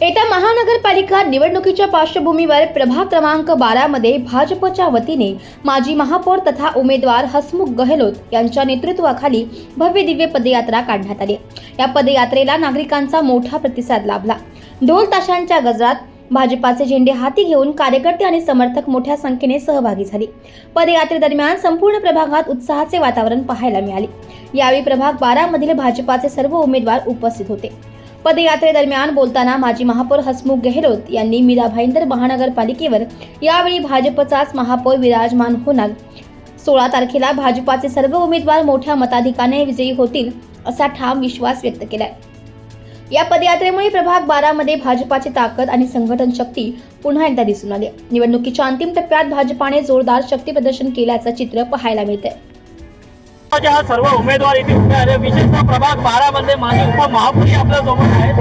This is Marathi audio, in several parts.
येत्या महानगरपालिका निवडणुकीच्या पार्श्वभूमीवर प्रभाग क्रमांक बारा मध्ये भाजपच्या वतीने माजी महापौर तथा उमेदवार हसमुख गहलोत यांच्या नेतृत्वाखाली भव्य दिव्य पदयात्रा काढण्यात आली. या पदयात्रेला नागरिकांचा मोठा प्रतिसाद लाभला. ढोल ताशांच्या गजरात भाजपाचे झेंडे हाती घेऊन कार्यकर्ते आणि समर्थक मोठ्या संख्येने सहभागी झाले. पदयात्रेदरम्यान संपूर्ण प्रभागात उत्साहाचे वातावरण पाहायला मिळाले. यावेळी प्रभाग बारा मधील भाजपाचे सर्व उमेदवार उपस्थित होते. पदयात्रेदरम्यान बोलताना माजी महापौर हसमुख गेहलोत यांनी मीरा भाईंदर महानगरपालिकेवर यावेळी भाजपचाच महापौर विराजमान होणार. सोळा तारखेला भाजपाचे सर्व उमेदवार मोठ्या मताधिकाने विजयी होतील असा ठाम विश्वास व्यक्त केलाय. या पदयात्रेमुळे प्रभाग बारामध्ये भाजपाची ताकद आणि संघटन शक्ती पुन्हा एकदा दिसून आली. निवडणुकीच्या अंतिम टप्प्यात भाजपाने जोरदार शक्ती प्रदर्शन केल्याचं चित्र पाहायला मिळतंय. जे हा सर्व उमेदवार इथे उभे आले विशेषतः प्रभाग बारा मध्ये माजी उपमहापौरी आपल्यासोबत आहेत.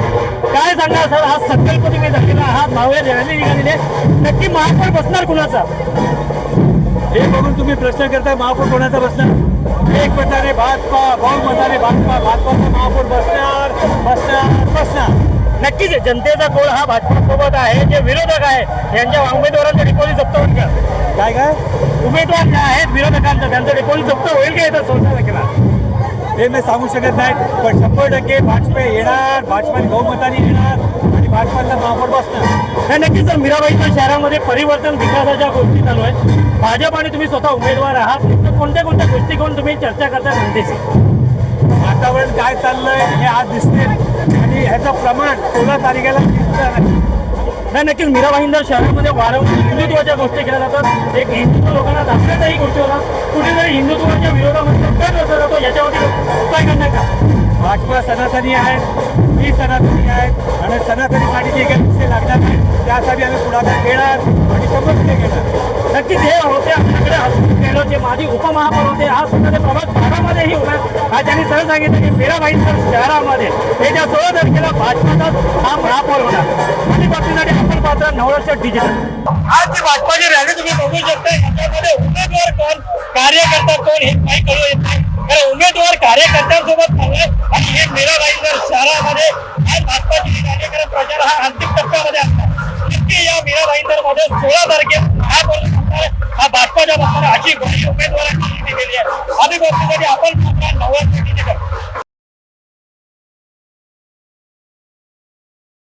काय सांगा सर? हा संकल्प तुम्ही धरलेला आहात भावया रॅली निघालेली आहे नक्की महापौर बसणार कुणाचा? हे बघून तुम्ही प्रश्न करताय महापौर कोणाचा बसणार? एक मताने भाजपा बहुमताने भाजपा. भाजपाचा महापौर बसणार बसणार बसणार. नक्कीच आहे. जनतेचा कोल हा भाजपा सोबत आहे जे विरोधक आहे यांच्या उमेदवारांच्या डिपोली जप्त होईल का? काय काय? उमेदवार जे आहेत विरोधकांचं त्यांचं डिपोली जप्त होईल का येतं सोळा तारखेला हे मी सांगू शकत नाही पण शंभर टक्के भाजपा येणार भाजपाने बहुमताने येणार आणि भाजपाचा महापौर बसणार. नाही नक्कीच सर मीराबाईच्या शहरामध्ये परिवर्तन विकासाच्या गोष्टी चालू आहेत भाजप आणि तुम्ही स्वतः उमेदवार आहात तर कोणत्या कोणत्या गोष्टी घेऊन तुम्ही चर्चा करता जनतेशी वातावरण काय चाललंय हे आज दिसते आणि ह्याचं प्रमाण सोळा तारखेला नाही नक्कीच मीरा भाईंदर शहरामध्ये वारंवार हिंदुत्वाच्या गोष्टी केल्या जातात. एक हिंदुत्व लोकांना दाखवण्याच्याही गोष्टी होतात कुठेतरी हिंदुत्वाच्या विरोधामध्ये कट होता जातो याच्यावरती उपाय करणार का भाजपा सनातनी आहेत मी सनातनी आहेत आणि सनातनीसाठी जे काही विषय लागणार नाही त्यासाठी आम्ही पुढाकार घेणार आणि समजले घेणार. नक्कीच हे होते आपल्याकडे हसमुख गेलो जे माजी उपमहापौर होते. आज सुद्धा ते प्रभाग बारामध्येही होणार हा त्यांनी सरळ सांगितलं की मीरा शहरामध्ये येत्या सोळा तारखेला भाजपाचाच हा महापौर होणार आणि बाबतीसाठी आपण पात्र नवराष्ट्र डिजिटल आज जी भाजपाची रॅली तुम्ही बघू शकता याच्यामध्ये उमेदवार कोण कार्यकर्ता कोण हे काही कळू येत नाही. कारण उमेदवार कार्यकर्त्यांसोबत चाललाय आणि हे मीरा शहरामध्ये आज भाजपाची कार्यक्रम प्रचार हा अंतिम टप्प्यामध्ये असणार नक्की या मीरा भाईंदरमध्ये सोळा तारखेला हा बोलू हा भाजपाच्या बाजूने अशी बरी उमेदवार प्रत्येक वर्षी आपण नव्वद